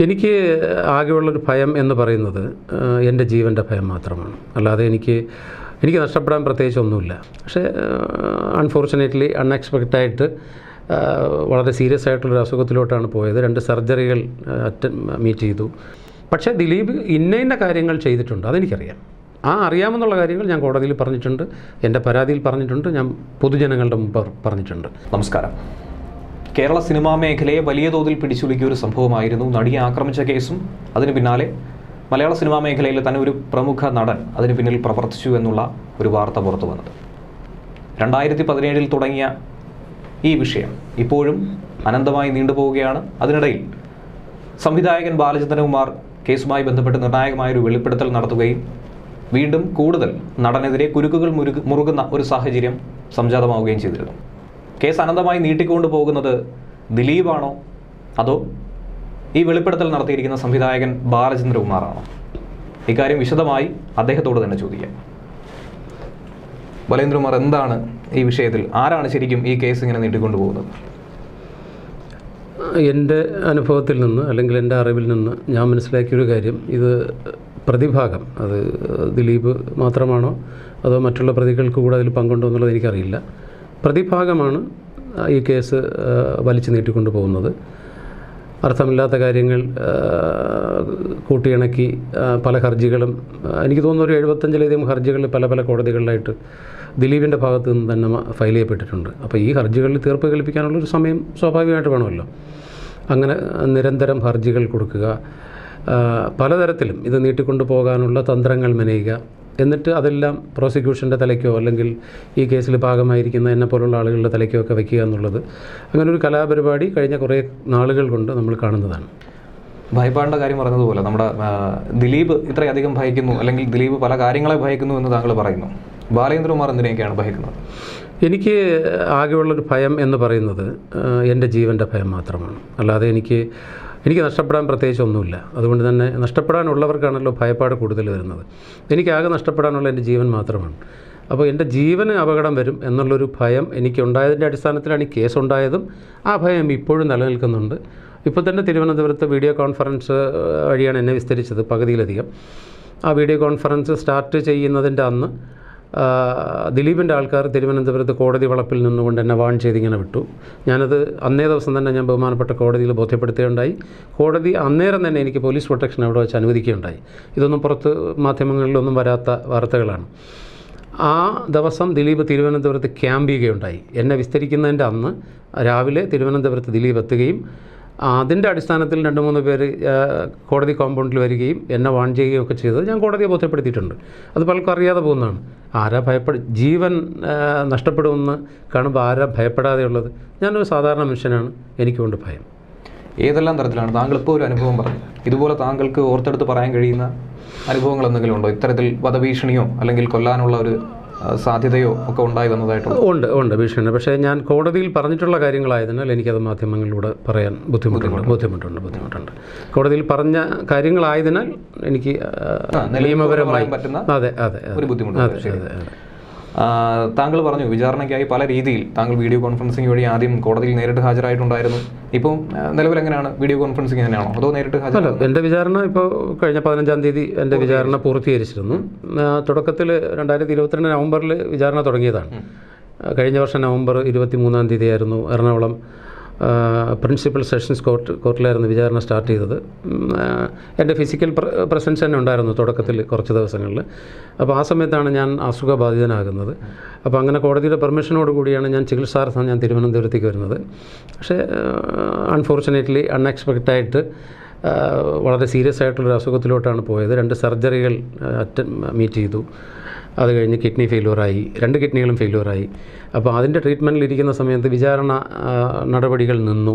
എനിക്ക് ആകെയുള്ളൊരു ഭയം എന്ന് പറയുന്നത് എന്റെ ജീവന്റെ ഭയം മാത്രമാണ്. അല്ലാതെ എനിക്ക് എനിക്ക് നഷ്ടപ്പെടാൻ പ്രത്യേകിച്ച് ഒന്നുമില്ല. പക്ഷേ അൺഫോർച്ചുനേറ്റ്ലി അൺഎക്സ്പെക്റ്റായിട്ട് വളരെ സീരിയസ് ആയിട്ടുള്ളൊരു അസുഖത്തിലോട്ടാണ് പോയത്. രണ്ട് സർജറികൾ അറ്റ മീറ്റ് ചെയ്തു. പക്ഷേ ദിലീപ് ഇന്ന ഇന്ന കാര്യങ്ങൾ ചെയ്തിട്ടുണ്ട്. അതെനിക്കറിയാം. ആ അറിയാമെന്നുള്ള കാര്യങ്ങൾ ഞാൻ കോടതിയിൽ പറഞ്ഞിട്ടുണ്ട്. എന്റെ പരാതിയിൽ പറഞ്ഞിട്ടുണ്ട്. ഞാൻ പൊതുജനങ്ങളുടെ മുമ്പ് പറഞ്ഞിട്ടുണ്ട്. നമസ്കാരം. കേരള സിനിമാ മേഖലയെ വലിയ തോതിൽ പിടിച്ചുലുക്കിയ ഒരു സംഭവമായിരുന്നു നടിയെ ആക്രമിച്ച കേസും അതിന് പിന്നാലെ മലയാള സിനിമാ മേഖലയിൽ തന്നെ ഒരു പ്രമുഖ നടൻ അതിന് പിന്നിൽ പ്രവർത്തിച്ചു എന്നുള്ള ഒരു വാർത്ത പുറത്തു വന്നത്. രണ്ടായിരത്തി പതിനേഴിൽ തുടങ്ങിയ ഈ വിഷയം ഇപ്പോഴും അനന്തമായി നീണ്ടുപോവുകയാണ്. അതിനിടയിൽ സംവിധായകൻ ബാലചന്ദ്രകുമാർ കേസുമായി ബന്ധപ്പെട്ട് നിർണായകമായ ഒരു വെളിപ്പെടുത്തൽ നടത്തുകയും വീണ്ടും കൂടുതൽ നടനെതിരെ കുരുക്കുകൾ മുറുകുന്ന ഒരു സാഹചര്യം സംജാതമാവുകയും ചെയ്തിരുന്നു. കേസ് അനന്തമായി നീട്ടിക്കൊണ്ടു പോകുന്നത് ദിലീപാണോ? അതോ ഈ വെളിപ്പെടുത്തൽ നടത്തിയിരിക്കുന്ന സംവിധായകൻ ബാലചന്ദ്രകുമാറാണോ? ഇക്കാര്യം വിശദമായി അദ്ദേഹത്തോട് തന്നെ ചോദിക്കാം. ബലേന്ദ്രകുമാർ എന്താണ് ഈ വിഷയത്തിൽ? ആരാണ് ശരിക്കും ഈ കേസ് ഇങ്ങനെ നീട്ടിക്കൊണ്ടു പോകുന്നത്? എന്റെ അനുഭവത്തിൽ നിന്ന് അല്ലെങ്കിൽ എന്റെ അറിവിൽ നിന്ന് ഞാൻ മനസ്സിലാക്കിയൊരു കാര്യം. ഇത് പ്രതിഭാഗം. അത് ദിലീപ് മാത്രമാണോ? അതോ മറ്റുള്ള പ്രതികൾക്ക് കൂടെ അതിൽ പങ്കുണ്ടോ എന്നുള്ളത് എനിക്കറിയില്ല. പ്രതിഭാഗമാണ് ഈ കേസ് വലിച്ചു നീട്ടിക്കൊണ്ടു പോകുന്നത്. അർത്ഥമില്ലാത്ത കാര്യങ്ങൾ കൂട്ടിയിണക്കി പല ഹർജികളും എനിക്ക് തോന്നുന്നു ഒരു എഴുപത്തഞ്ചിലധികം ഹർജികൾ പല പല കോടതികളിലായിട്ട് ദിലീപിന്റെ ഭാഗത്ത് നിന്ന് തന്നെ ഫയൽ ചെയ്യപ്പെട്ടിട്ടുണ്ട്. അപ്പോൾ ഈ ഹർജികളിൽ തീർപ്പ് കൽപ്പിക്കാനുള്ളൊരു സമയം സ്വാഭാവികമായിട്ട് വേണമല്ലോ. അങ്ങനെ നിരന്തരം ഹർജികൾ കൊടുക്കുക പലതരത്തിലും ഇത് നീട്ടിക്കൊണ്ടു പോകാനുള്ള തന്ത്രങ്ങൾ മെനയുക എന്നിട്ട് അതെല്ലാം പ്രോസിക്യൂഷന്റെ തലയ്ക്കോ അല്ലെങ്കിൽ ഈ കേസിൽ ഭാഗമായിരിക്കുന്ന എന്നെ പോലുള്ള ആളുകളുടെ തലയ്ക്കോ ഒക്കെ വയ്ക്കുക എന്നുള്ളത് അങ്ങനെ ഒരു കലാപരിപാടി കഴിഞ്ഞ കുറേ നാളുകൾ കൊണ്ട് നമ്മൾ കാണുന്നതാണ്. ഭയപ്പാടിന്റെ കാര്യം പറഞ്ഞതുപോലെ നമ്മുടെ ദിലീപ് ഇത്രയധികം ഭയക്കുന്നു അല്ലെങ്കിൽ ദിലീപ് പല കാര്യങ്ങളെ ഭയക്കുന്നു എന്ന് താങ്കൾ പറയുന്നു. ബാലേന്ദ്രകുമാർ എന്തിനെയൊക്കെയാണ് ഭയക്കുന്നത്? എനിക്ക് ആകെയുള്ളൊരു ഭയം എന്ന് പറയുന്നത് എന്റെ ജീവന്റെ ഭയം മാത്രമാണ്. അല്ലാതെ എനിക്ക് എനിക്ക് നഷ്ടപ്പെടാൻ പ്രത്യേകിച്ച് ഒന്നുമില്ല അതുകൊണ്ട് തന്നെ നഷ്ടപ്പെടാനുള്ളവർക്കാണല്ലോ ഭയപ്പാട് കൂടുതൽ വരുന്നത്. എനിക്കാകെ നഷ്ടപ്പെടാനുള്ള എന്റെ ജീവൻ മാത്രമാണ്. അപ്പോൾ എന്റെ ജീവന് അപകടം വരും എന്നുള്ളൊരു ഭയം എനിക്കുണ്ടായതിന്റെ അടിസ്ഥാനത്തിലാണ് ഈ കേസ് ഉണ്ടായതും ആ ഭയം ഇപ്പോഴും നിലനിൽക്കുന്നുണ്ട്. ഇപ്പോൾ തന്നെ തിരുവനന്തപുരത്ത് വീഡിയോ കോൺഫറൻസ് വഴിയാണ് എന്നെ വിസ്തരിച്ചത് പകുതിയിലധികം. ആ വീഡിയോ കോൺഫറൻസ് സ്റ്റാർട്ട് ചെയ്യുന്നതിന്റെ അന്ന് ദിലീപിന്റെ ആൾക്കാർ തിരുവനന്തപുരത്ത് കോടതി വളപ്പിൽ നിന്നുകൊണ്ട് എന്നെ വാൺ ചെയ്തിങ്ങനെ വിട്ടു. ഞാനത് അന്നേ ദിവസം തന്നെ ഞാൻ ബഹുമാനപ്പെട്ട കോടതിയിൽ ബോധ്യപ്പെടുത്തുകയുണ്ടായി. കോടതി അന്നേരം തന്നെ എനിക്ക് പോലീസ് പ്രൊട്ടക്ഷൻ അവിടെ വെച്ച് അനുവദിക്കുകയുണ്ടായി. ഇതൊന്നും പുറത്ത് മാധ്യമങ്ങളിലൊന്നും വരാത്ത വാർത്തകളാണ്. ആ ദിവസം ദിലീപ് തിരുവനന്തപുരത്ത് ക്യാമ്പ് ചെയ്യുകയുണ്ടായി. എന്നെ വിസ്തരിക്കുന്നതിന്റെ അന്ന് രാവിലെ തിരുവനന്തപുരത്ത് ദിലീപ് എത്തുകയും അതിന്റെ അടിസ്ഥാനത്തിൽ രണ്ട് മൂന്ന് പേര് കോടതി കോമ്പൗണ്ടിൽ വരികയും എന്നെ വാൺ ചെയ്യുകയും ഒക്കെ ചെയ്തത് ഞാൻ കോടതിയെ ബോധ്യപ്പെടുത്തിയിട്ടുണ്ട്. അത് പലർക്കും അറിയാതെ പോകുന്നതാണ്. ആരാ ഭയപ്പെട് ജീവൻ നഷ്ടപ്പെടുമെന്ന് കാണുമ്പോൾ ആരാ ഭയപ്പെടാതെയുള്ളത്? ഞാനൊരു സാധാരണ മനുഷ്യനാണ്. എനിക്കുകൊണ്ട് ഭയം. ഏതെല്ലാം തരത്തിലാണ്? താങ്കൾ ഇപ്പോൾ ഒരു അനുഭവം പറഞ്ഞു. ഇതുപോലെ താങ്കൾക്ക് ഓർത്തെടുത്ത് പറയാൻ കഴിയുന്ന അനുഭവങ്ങൾ എന്തെങ്കിലും ഉണ്ടോ? ഇത്തരത്തിൽ വധഭീഷണിയോ അല്ലെങ്കിൽ കൊല്ലാനുള്ള ഒരു സാധ്യതയോ ഒക്കെ ഉണ്ടായി വന്നതായിട്ടുണ്ടോ ഉണ്ട് ഉണ്ട് ഭീഷണി. പക്ഷേ ഞാൻ കോടതിയിൽ പറഞ്ഞിട്ടുള്ള കാര്യങ്ങളായതിനാൽ എനിക്കത് മാധ്യമങ്ങളിലൂടെ പറയാൻ ബുദ്ധിമുട്ടുണ്ട് ബുദ്ധിമുട്ടുണ്ട് ബുദ്ധിമുട്ടുണ്ട്. കോടതിയിൽ പറഞ്ഞ കാര്യങ്ങളായതിനാൽ എനിക്ക് നിയമപരമായി പറ്റുന്ന അതെ അതെ അതെ അതെ. താങ്കൾ പറഞ്ഞു വിചാരണയ്ക്കായി പല രീതിയിൽ താങ്കൾ വീഡിയോ കോൺഫറൻസിംഗ് വഴി ആദ്യം കോടതിയിൽ നേരിട്ട് ഹാജരായിട്ടുണ്ടായിരുന്നു. ഇപ്പോൾ നിലവിൽ എങ്ങനെയാണ്? വീഡിയോ കോൺഫറൻസിംഗ് തന്നെയാണോ? അതോ നേരിട്ട് ഹാജർ എന്റെ വിചാരണ ഇപ്പോൾ കഴിഞ്ഞ പതിനഞ്ചാം തീയതി എന്റെ വിചാരണ പൂർത്തീകരിച്ചിരുന്നു. തുടക്കത്തിൽ രണ്ടായിരത്തി ഇരുപത്തിരണ്ട് നവംബറിൽ വിചാരണ തുടങ്ങിയതാണ്. കഴിഞ്ഞ വർഷം നവംബർ ഇരുപത്തി മൂന്നാം തീയതിയായിരുന്നു എറണാകുളം പ്രിൻസിപ്പൽ സെഷൻസ് കോർട്ട് കോർട്ടിലായിരുന്നു വിചാരണ സ്റ്റാർട്ട് ചെയ്തത്. എന്റെ ഫിസിക്കൽ പ്ര- പ്രസൻസ് തന്നെ ഉണ്ടായിരുന്നു തുടക്കത്തിൽ കുറച്ച് ദിവസങ്ങളിൽ. അപ്പോൾ ആ സമയത്താണ് ഞാൻ അസുഖബാധിതനാകുന്നത്. അപ്പോൾ അങ്ങനെ കോടതിയുടെ പെർമിഷനോട് കൂടിയാണ് ഞാൻ ചികിത്സാർത്ഥം ഞാൻ തിരുവനന്തപുരത്തേക്ക് വരുന്നത്. പക്ഷേ അൺഫോർച്ചുനേറ്റ്ലി അൺഎക്സ്പെക്റ്റായിട്ട് വളരെ സീരിയസ് ആയിട്ടുള്ളൊരു അസുഖത്തിലോട്ടാണ് പോയത്. രണ്ട് സർജറികൾ അറ്റൻ മീറ്റ് ചെയ്തു. അത് കഴിഞ്ഞ് കിഡ്നി ഫെയിലുവറായി രണ്ട് കിഡ്നികളും ഫെയിലുവറായി അപ്പോൾ അതിന്റെ ട്രീറ്റ്മെന്റിലിരിക്കുന്ന സമയത്ത് വിചാരണ നടപടികൾ നിന്നു.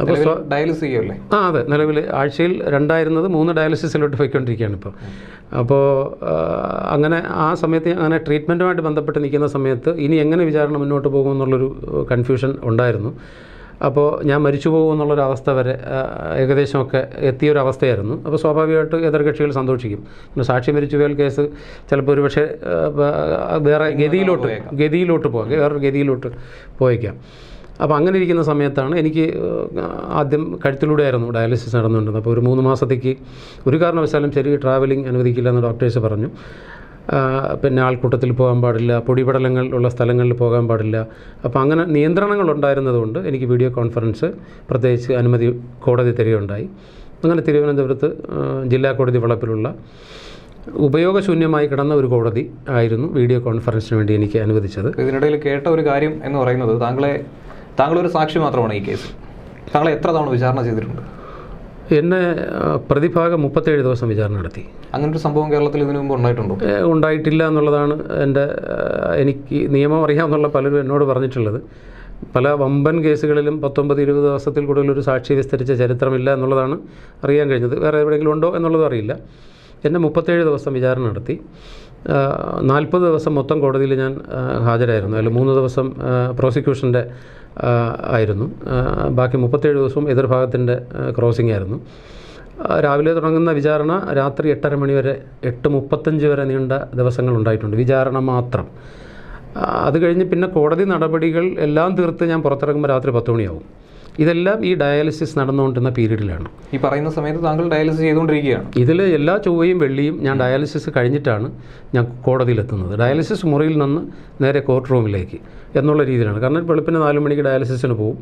അപ്പോൾ ഡയാലിസിസ് ഡയാലിസ് ചെയ്യുമല്ലേ ആ അതെ. നിലവിൽ ആഴ്ചയിൽ രണ്ടായിരുന്നത് മൂന്ന് ഡയാലിസിസിലോട്ട് പോയിക്കൊണ്ടിരിക്കുകയാണ് ഇപ്പോൾ അപ്പോൾ അങ്ങനെ ആ സമയത്ത് അങ്ങനെ ട്രീറ്റ്മെന്റുമായിട്ട് ബന്ധപ്പെട്ട് നിൽക്കുന്ന സമയത്ത് ഇനി എങ്ങനെ വിചാരണ മുന്നോട്ട് പോകുമെന്നുള്ളൊരു കൺഫ്യൂഷൻ ഉണ്ടായിരുന്നു. അപ്പോൾ ഞാൻ മരിച്ചു പോകും അവസ്ഥ വരെ ഏകദേശമൊക്കെ എത്തിയൊരവസ്ഥയായിരുന്നു. അപ്പോൾ സ്വാഭാവികമായിട്ട് എതിർകക്ഷികൾ സന്തോഷിക്കും. പിന്നെ സാക്ഷി മരിച്ചു പോയാൽ കേസ് ചിലപ്പോൾ ഒരു പക്ഷേ വേറെ ഗതിയിലോട്ട് ഗതിയിലോട്ട് പോകാം. വേറൊരു ഗതിയിലോട്ട് പോയേക്കാം. അപ്പോൾ അങ്ങനെ ഇരിക്കുന്ന സമയത്താണ് എനിക്ക് ആദ്യം കഴുത്തിലൂടെയായിരുന്നു ഡയാലിസിസ് നടന്നുകൊണ്ടിരുന്നത്. അപ്പോൾ ഒരു മൂന്ന് മാസത്തേക്ക് ഒരു കാരണവശാലും ശരി ട്രാവലിംഗ് അനുവദിക്കില്ല എന്ന് ഡോക്ടേഴ്സ് പറഞ്ഞു. പിന്നെ ആൾക്കൂട്ടത്തിൽ പോകാൻ പാടില്ല പൊടിപടലങ്ങൾ ഉള്ള സ്ഥലങ്ങളിൽ പോകാൻ പാടില്ല. അപ്പോൾ അങ്ങനെ നിയന്ത്രണങ്ങൾ ഉണ്ടായിരുന്നതുകൊണ്ട് എനിക്ക് വീഡിയോ കോൺഫറൻസ് പ്രത്യേകിച്ച് അനുമതി കോടതി തരികയുണ്ടായി. അങ്ങനെ തിരുവനന്തപുരത്ത് ജില്ലാ കോടതി വളപ്പിലുള്ള ഉപയോഗശൂന്യമായി കിടന്ന ഒരു കോടതി ആയിരുന്നു വീഡിയോ കോൺഫറൻസിന് വേണ്ടി എനിക്ക് അനുവദിച്ചത്. ഇതിനിടയിൽ കേട്ട ഒരു കാര്യം എന്ന് പറയുന്നത് താങ്കളെ താങ്കളൊരു സാക്ഷി മാത്രമാണ് ഈ കേസ് താങ്കളെ എത്ര തവണ വിചാരണ ചെയ്തിട്ടുണ്ട്? എന്നെ പ്രതിഭാഗം മുപ്പത്തേഴ് ദിവസം വിചാരണ നടത്തി. അങ്ങനൊരു സംഭവം കേരളത്തിൽ ഇതിനു മുമ്പ് ഉണ്ടായിട്ടുണ്ടോ? ഉണ്ടായിട്ടില്ല എന്നുള്ളതാണ് എന്റെ എനിക്ക് നിയമം അറിയാമെന്നുള്ള പലരും എന്നോട് പറഞ്ഞിട്ടുള്ളത്. പല വമ്പൻ കേസുകളിലും പത്തൊമ്പത് ഇരുപത് ദിവസത്തിൽ കൂടുതൽ ഒരു സാക്ഷി വിസ്തരിച്ച ചരിത്രമില്ല എന്നുള്ളതാണ് അറിയാൻ കഴിഞ്ഞത്. വേറെ എവിടെയെങ്കിലും ഉണ്ടോ എന്നുള്ളതും അറിയില്ല. എന്നെ മുപ്പത്തേഴ് ദിവസം വിചാരണ നടത്തി. നാൽപ്പത് ദിവസം മൊത്തം കോടതിയിൽ ഞാൻ ഹാജരായിരുന്നു. അതിൽ മൂന്ന് ദിവസം പ്രോസിക്യൂഷന്റെ ആയിരുന്നു. ബാക്കി മുപ്പത്തേഴ് ദിവസവും എതിർഭാഗത്തിന്റെ ക്രോസിംഗ് ആയിരുന്നു. രാവിലെ തുടങ്ങുന്ന വിചാരണ രാത്രി എട്ടര മണി വരെ എട്ട് മുപ്പത്തഞ്ച് വരെ നീണ്ട ദിവസങ്ങൾ ഉണ്ടായിട്ടുണ്ട്. വിചാരണ മാത്രം. അത് കഴിഞ്ഞ് പിന്നെ കോടതി നടപടികൾ എല്ലാം തീർത്ത് ഞാൻ പുറത്തിറങ്ങുമ്പോൾ രാത്രി പത്ത് മണിയാവും. ഇതെല്ലാം ഈ ഡയാലിസിസ് നടന്നുകൊണ്ടിരുന്ന പീരീഡിലാണ്. ഈ പറയുന്ന സമയത്ത് താങ്കൾ ഡയാലിസിസ് ചെയ്തുകൊണ്ടിരിക്കുകയാണ്. ഇതിൽ എല്ലാ ചൊവ്വയും വെള്ളിയും ഞാൻ ഡയാലിസിസ് കഴിഞ്ഞിട്ടാണ് ഞാൻ കോടതിയിലെത്തുന്നത്. ഡയാലിസിസ് മുറിയിൽ നിന്ന് നേരെ കോർട്ട് റൂമിലേക്ക് എന്നുള്ള രീതിയിലാണ്. കാരണം വെളുപ്പിന് നാല് മണിക്ക് ഡയാലിസിസിന് പോകും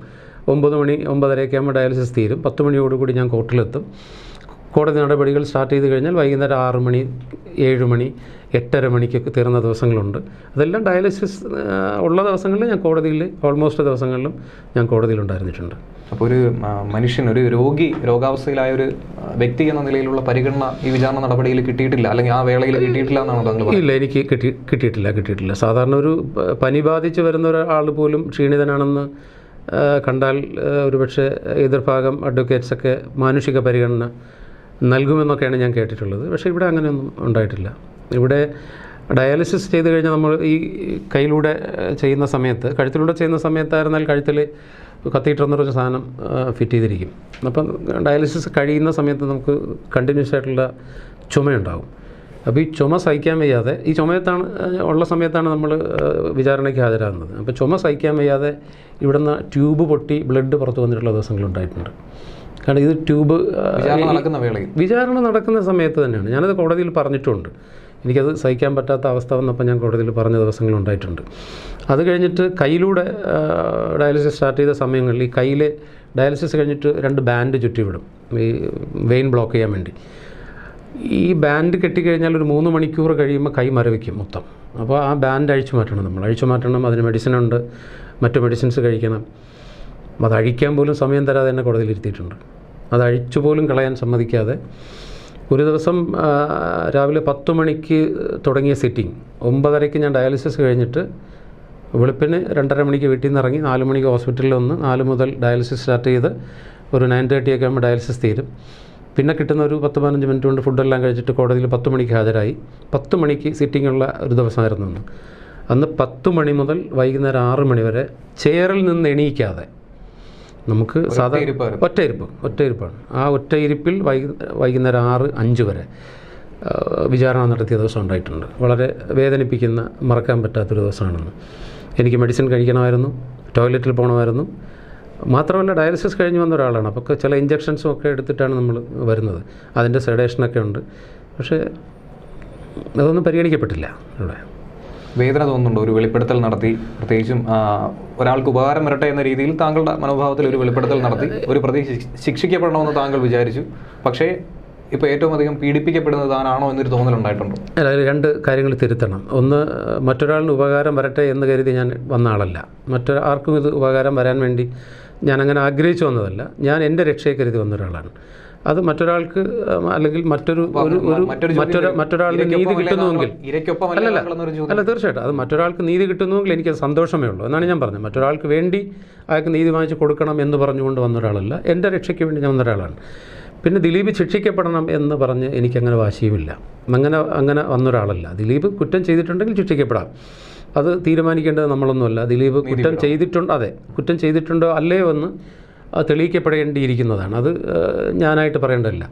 ഒമ്പത് മണി ഒമ്പതരയൊക്കെ ആകുമ്പോൾ ഡയാലിസിസ് തീരും. പത്ത് മണിയോടുകൂടി ഞാൻ കോർട്ടിലെത്തും കോടതി നടപടികൾ സ്റ്റാർട്ട് ചെയ്ത് കഴിഞ്ഞാൽ വൈകുന്നേരം ആറ് മണി ഏഴ് മണി എട്ടര മണിക്കൊക്കെ തീർന്ന ദിവസങ്ങളുണ്ട്. അതെല്ലാം ഡയാലിസിസ് ഉള്ള ദിവസങ്ങളിൽ ഞാൻ കോടതിയിൽ ഓൾമോസ്റ്റ് ദിവസങ്ങളിലും ഞാൻ കോടതിയിൽ ഉണ്ടായിരുന്നിട്ടുണ്ട്. അപ്പോൾ ഒരു മനുഷ്യൻ ഒരു രോഗി രോഗാവസ്ഥയിലായ ഒരു വ്യക്തി എന്ന നിലയിലുള്ള പരിഗണന ഈ വിചാരണ നടപടിയിൽ കിട്ടിയിട്ടില്ല? അല്ലെങ്കിൽ ആ വേളയിൽ കിട്ടിയിട്ടില്ല എന്നാണ് താങ്കൾ ഇല്ല എനിക്ക് കിട്ടി കിട്ടിയിട്ടില്ല കിട്ടിയിട്ടില്ല. സാധാരണ ഒരു പനി ബാധിച്ച് വരുന്ന ഒരാൾ പോലും ക്ഷീണിതനാണെന്ന് കണ്ടാൽ ഒരുപക്ഷെ എതിർഭാഗം അഡ്വക്കേറ്റ്സൊക്കെ മാനുഷിക പരിഗണന നൽകുമെന്നൊക്കെയാണ് ഞാൻ കേട്ടിട്ടുള്ളത്. പക്ഷേ ഇവിടെ അങ്ങനെയൊന്നും ഉണ്ടായിട്ടില്ല. ഇവിടെ ഡയാലിസിസ് ചെയ്ത് കഴിഞ്ഞാൽ നമ്മൾ ഈ കയ്യിലൂടെ ചെയ്യുന്ന സമയത്ത് കഴുത്തിലൂടെ ചെയ്യുന്ന സമയത്തായിരുന്നാൽ കഴുത്തിൽ കത്തീറ്റർ വന്നൊരു സാധനം ഫിറ്റ് ചെയ്തിരിക്കും. അപ്പം ഡയാലിസിസ് കഴിയുന്ന സമയത്ത് നമുക്ക് കണ്ടിന്യൂസ് ആയിട്ടുള്ള ചുമയുണ്ടാകും അപ്പോൾ ഈ ചുമ സഹിക്കാൻ വയ്യാതെ ഈ ചുമയത്താണ് ഉള്ള സമയത്താണ് നമ്മൾ വിചാരണയ്ക്ക് ഹാജരാകുന്നത്. അപ്പോൾ ചുമ സഹിക്കാൻ വയ്യാതെ ഇവിടുന്ന് ട്യൂബ് പൊട്ടി ബ്ലഡ് പുറത്തു വന്നിട്ടുള്ള ദിവസങ്ങളുണ്ടായിട്ടുണ്ട് കാരണം ഇത് ട്യൂബ് നടക്കുന്ന വേളയിൽ. വിചാരണ നടക്കുന്ന സമയത്ത് തന്നെയാണ്. ഞാനത് കോടതിയിൽ പറഞ്ഞിട്ടുണ്ട്. എനിക്കത് സഹിക്കാൻ പറ്റാത്ത അവസ്ഥ വന്നപ്പോൾ ഞാൻ കോടതിയിൽ പറഞ്ഞ ദിവസങ്ങളുണ്ടായിട്ടുണ്ട് അത് കഴിഞ്ഞിട്ട് കയ്യിലൂടെ ഡയാലിസിസ് സ്റ്റാർട്ട് ചെയ്ത സമയങ്ങളിൽ ഈ കയ്യിൽ ഡയാലിസിസ് കഴിഞ്ഞിട്ട് രണ്ട് ബാൻഡ് ചുറ്റിവിടും. ഈ വെയിൻ ബ്ലോക്ക് ചെയ്യാൻ വേണ്ടി. ഈ ബാൻഡ് കെട്ടിക്കഴിഞ്ഞാൽ ഒരു മൂന്ന് മണിക്കൂർ കഴിയുമ്പോൾ കൈ മരവിക്കും മൊത്തം. അപ്പോൾ ആ ബാൻഡ് അഴിച്ചു മാറ്റണം നമ്മൾ. അഴിച്ചു മാറ്റണം. അതിന് മെഡിസിൻ ഉണ്ട് മറ്റു മെഡിസിൻസ് കഴിക്കണം. അത് അഴിക്കാൻ പോലും സമയം തരാതെ എന്നെ കോടതിയിൽ ഇരുത്തിയിട്ടുണ്ട്. അത് അഴിച്ചു പോലും കളയാൻ സമ്മതിക്കാതെ ഒരു ദിവസം രാവിലെ പത്ത് മണിക്ക് തുടങ്ങിയ സിറ്റിംഗ്. ഒമ്പതരയ്ക്ക് ഞാൻ ഡയാലിസിസ് കഴിഞ്ഞിട്ട് വെളുപ്പിന് രണ്ടര മണിക്ക് വീട്ടിൽ നിന്ന് ഇറങ്ങി നാല് മണിക്ക് ഹോസ്പിറ്റലിൽ വന്ന് നാല് മുതൽ ഡയാലിസിസ് സ്റ്റാർട്ട് ചെയ്ത് ഒരു നയൻ തേർട്ടി ഒക്കെ ആകുമ്പോൾ ഡയാലിസിസ് തീരും. പിന്നെ കിട്ടുന്ന ഒരു പത്ത് പതിനഞ്ച് മിനിറ്റ് കൊണ്ട് ഫുഡെല്ലാം കഴിച്ചിട്ട് കോടതിയിൽ പത്ത് മണിക്ക് ഹാജരായി. പത്ത് മണിക്ക് സിറ്റിംഗ് ഉള്ള ഒരു ദിവസമായിരുന്നു അന്ന്. അന്ന് പത്ത് മണി മുതൽ വൈകുന്നേരം ആറ് മണി വരെ ചെയറിൽ നിന്ന് എണീക്കാതെ നമുക്ക് സാധാരണ. ഒറ്റയിരിപ്പ് ഒറ്റയിരിപ്പാണ് ആ ഒറ്റയിരിപ്പിൽ വൈകി വൈകുന്നേരം ആറ് അഞ്ച് വരെ വിചാരണ നടത്തിയ ദിവസം ഉണ്ടായിട്ടുണ്ട്. വളരെ വേദനിപ്പിക്കുന്ന മറക്കാൻ പറ്റാത്തൊരു ദിവസമാണെന്ന്. എനിക്ക് മെഡിസിൻ കഴിക്കണമായിരുന്നു ടോയ്ലറ്റിൽ പോകണമായിരുന്നു മാത്രമല്ല ഡയാലിസിസ് കഴിഞ്ഞ് വന്ന ഒരാളാണ്. അപ്പോൾ ചില ഇഞ്ചക്ഷൻസും ഒക്കെ എടുത്തിട്ടാണ് നമ്മൾ വരുന്നത്. അതിന്റെ സെഡേഷനൊക്കെ ഉണ്ട്. പക്ഷേ അതൊന്നും പരിഗണിക്കപ്പെട്ടില്ല ഇവിടെ വേദന തോന്നുന്നുണ്ടോ. ഒരു വെളിപ്പെടുത്തൽ നടത്തി. പ്രത്യേകിച്ചും ഒരാൾക്ക് ഉപകാരം വരട്ടെ എന്ന രീതിയിൽ താങ്കളുടെ മനോഭാവത്തിൽ ഒരു വെളിപ്പെടുത്തൽ നടത്തി. ഒരു പ്രതി ശിക്ഷ- ശിക്ഷിക്കപ്പെടണമെന്ന് താങ്കൾ വിചാരിച്ചു. പക്ഷേ ഇപ്പോൾ ഏറ്റവും അധികം പീഡിപ്പിക്കപ്പെടുന്നത് താനാണോ എന്നൊരു തോന്നലുണ്ടായിട്ടുണ്ടോ അല്ല അതിൽ രണ്ട് കാര്യങ്ങൾ തിരുത്തണം. ഒന്ന് മറ്റൊരാളിന് ഉപകാരം വരട്ടെ എന്ന് കരുതി ഞാൻ വന്ന ആളല്ല. മറ്റൊരു ആർക്കും ഇത് ഉപകാരം വരാൻ വേണ്ടി ഞാൻ അങ്ങനെ ആഗ്രഹിച്ചു വന്നതല്ല. ഞാൻ എന്റെ രക്ഷയെ കരുതി വന്ന ഒരാളാണ്. അത് മറ്റൊരാൾക്ക് അല്ലെങ്കിൽ മറ്റൊരു ഒരു ഒരു മറ്റൊരു മറ്റൊരാൾക്ക്. നീതി കിട്ടുന്നുവെങ്കിൽ. അല്ലല്ല. അല്ല തീർച്ചയായിട്ടും. അത് മറ്റൊരാൾക്ക് നീതി കിട്ടുന്നുവെങ്കിൽ എനിക്ക് സന്തോഷമേ ഉള്ളൂ. എന്നാണ് ഞാൻ പറഞ്ഞത്. മറ്റൊരാൾക്ക് വേണ്ടി അയാൾക്ക് നീതി വാങ്ങിച്ച് കൊടുക്കണം എന്ന് പറഞ്ഞുകൊണ്ട് വന്ന ഒരാളല്ല എന്റെ രക്ഷയ്ക്ക് വേണ്ടി ഞാൻ വന്ന ഒരാളാണ് പിന്നെ ദിലീപ് ശിക്ഷിക്കപ്പെടണം എന്ന് പറഞ്ഞ് എനിക്കങ്ങനെ വാശിയുമില്ല. അങ്ങനെ അങ്ങനെ വന്നൊരാളല്ല. ദിലീപ് കുറ്റം ചെയ്തിട്ടുണ്ടെങ്കിൽ ശിക്ഷിക്കപ്പെടാം. അത് തീരുമാനിക്കേണ്ടത് നമ്മളൊന്നുമല്ല. ദിലീപ് കുറ്റം ചെയ്തിട്ടുണ്ടോ. അതെ. കുറ്റം ചെയ്തിട്ടുണ്ടോ അല്ലേ എന്ന് തെളിയിക്കപ്പെടേണ്ടിയിരിക്കുന്നതാണ്. അത് ഞാനായിട്ട് പറയേണ്ടതല്ല.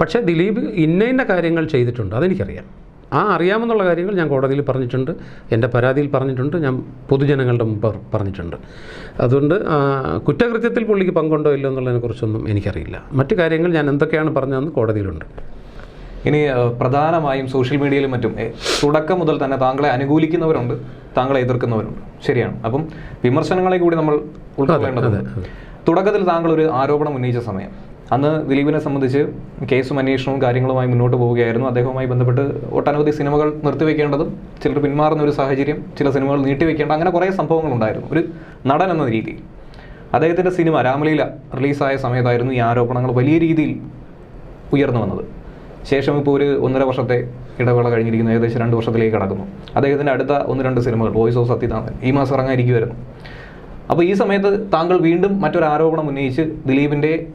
പക്ഷേ ദിലീപ് ഇന്ന ഇന്ന കാര്യങ്ങൾ ചെയ്തിട്ടുണ്ട് അതെനിക്കറിയാം. ആ അറിയാമെന്നുള്ള കാര്യങ്ങൾ ഞാൻ കോടതിയിൽ പറഞ്ഞിട്ടുണ്ട് എന്റെ പരാതിയിൽ പറഞ്ഞിട്ടുണ്ട് ഞാൻ പൊതുജനങ്ങളുടെ മുമ്പ് പറ- പറഞ്ഞിട്ടുണ്ട്. അതുകൊണ്ട് കുറ്റകൃത്യത്തിൽ പുള്ളിക്ക് പങ്കുണ്ടോ ഇല്ലോ എന്നുള്ളതിനെക്കുറിച്ചൊന്നും എനിക്കറിയില്ല. മറ്റു കാര്യങ്ങൾ ഞാൻ എന്തൊക്കെയാണ് പറഞ്ഞതെന്ന് കോടതിയിലുണ്ട്. ഇനി പ്രധാനമായും സോഷ്യൽ മീഡിയയിലും മറ്റും തുടക്കം മുതൽ തന്നെ താങ്കളെ അനുകൂലിക്കുന്നവരുണ്ട് താങ്കളെ എതിർക്കുന്നവരുണ്ട്. ശരിയാണ്. അപ്പം വിമർശനങ്ങളെ കൂടി നമ്മൾ ഉൾക്കൊള്ളേണ്ടതുണ്ട്. തുടക്കത്തിൽ താങ്കൾ ഒരു ആരോപണം ഉന്നയിച്ച സമയം. അന്ന് ദിലീപിനെ സംബന്ധിച്ച് കേസും അന്വേഷണവും കാര്യങ്ങളുമായി മുന്നോട്ട് പോവുകയായിരുന്നു. അദ്ദേഹവുമായി ബന്ധപ്പെട്ട് ഒട്ടനവധി സിനിമകൾ നിർത്തിവെക്കേണ്ടതും ചിലർ പിന്മാറുന്ന ഒരു സാഹചര്യം ചില സിനിമകൾ നീട്ടിവെക്കേണ്ട അങ്ങനെ കുറേ സംഭവങ്ങളുണ്ടായിരുന്നു. ഒരു നടൻ എന്ന രീതിയിൽ. അദ്ദേഹത്തിന്റെ സിനിമ രാമലീല റിലീസായ സമയത്തായിരുന്നു ഈ ആരോപണങ്ങൾ വലിയ രീതിയിൽ ഉയർന്നു വന്നത്. ശേഷം ഇപ്പോൾ ഒരു ഒന്നര വർഷത്തെ ഇടവേള കഴിഞ്ഞിരിക്കുന്നു. ഏകദേശം രണ്ട് വർഷത്തിലേക്ക് കടക്കുന്നു. അദ്ദേഹത്തിന്റെ അടുത്ത ഒന്ന് രണ്ട് സിനിമകൾ വോയിസ് ഓഫ് സത്യനാഥൻ ഈ മാസം ഇറങ്ങാനിരിക്കുമായിരുന്നു അപ്പോൾ ഈ സമയത്ത് താങ്കൾ വീണ്ടും മറ്റൊരു ആരോപണം ഉന്നയിച്ച് ദിലീപിന്റെ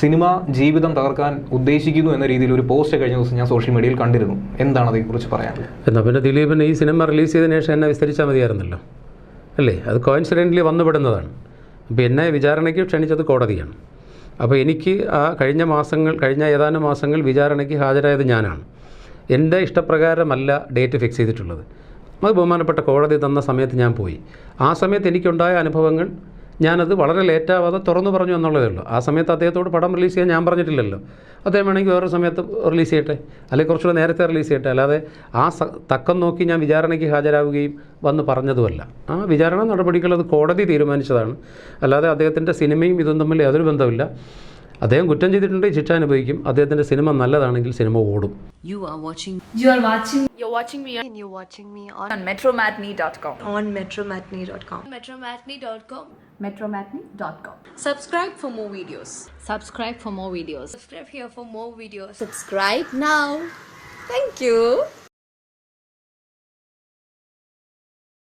സിനിമ ജീവിതം തകർക്കാൻ ഉദ്ദേശിക്കുന്നു എന്ന രീതിയിൽ ഒരു പോസ്റ്റ് കഴിഞ്ഞ ദിവസം ഞാൻ സോഷ്യൽ മീഡിയയിൽ കണ്ടിരുന്നു. എന്താണ് അതേക്കുറിച്ച് പറയാൻ എന്നാൽ പിന്നെ ദിലീപിന് ഈ സിനിമ റിലീസ് ചെയ്തതിന് ശേഷം എന്നെ വിസ്തരിച്ചാൽ മതിയായിരുന്നല്ലോ. അല്ലേ? അത് കോയിൻസിഡന്റലി വന്നുപെടുന്നതാണ് അപ്പോൾ എന്നെ വിചാരണയ്ക്ക് ക്ഷണിച്ചത് കോടതിയാണ്. അപ്പോൾ എനിക്ക് ആ കഴിഞ്ഞ മാസങ്ങൾ കഴിഞ്ഞ ഏതാനും മാസങ്ങൾ വിചാരണയ്ക്ക് ഹാജരായത് ഞാനാണ്. എന്റെ ഇഷ്ടപ്രകാരമല്ല ഡേറ്റ് ഫിക്സ് ചെയ്തിട്ടുള്ളത്. അത് ബഹുമാനപ്പെട്ട കോടതി തന്ന സമയത്ത് ഞാൻ പോയി. ആ സമയത്ത് എനിക്കുണ്ടായ അനുഭവങ്ങൾ ഞാനത് വളരെ ലേറ്റാവാതെ തുറന്നു പറഞ്ഞു എന്നുള്ളതേ ഉള്ളൂ. ആ സമയത്ത് അദ്ദേഹത്തോട് പടം റിലീസ് ചെയ്യാൻ ഞാൻ പറഞ്ഞിട്ടില്ലല്ലോ. അദ്ദേഹം വേണമെങ്കിൽ വേറെ സമയത്ത് റിലീസ് ചെയ്യട്ടെ? അല്ലെങ്കിൽ കുറച്ചുകൂടെ നേരത്തെ റിലീസ് ചെയ്യട്ടെ? അല്ലാതെ ആ തക്കം നോക്കി ഞാൻ വിചാരണയ്ക്ക് ഹാജരാവുകയും വന്ന് പറഞ്ഞതുമല്ല. ആ വിചാരണ നടപടികൾ അത് കോടതി തീരുമാനിച്ചതാണ്. അല്ലാതെ അദ്ദേഹത്തിന്റെ സിനിമയും ഇതും തമ്മിൽ യാതൊരു ബന്ധമില്ല അദ്ദേഹം കുറ്റം ചെയ്തിട്ടുണ്ടെങ്കിൽ ശിക്ഷ അനുഭവിക്കും അദ്ദേഹത്തിന്റെ സിനിമ നല്ലതാണെങ്കിൽ സിനിമ ഓടും You are watching You are watching You're watching me on, and you're watching me on, on metromatney.com. on metromatney.com. metromatney.com. Metromatney.com. Subscribe for more videos. subscribe for more videos Subscribe here for more videos. Subscribe now. Thank you.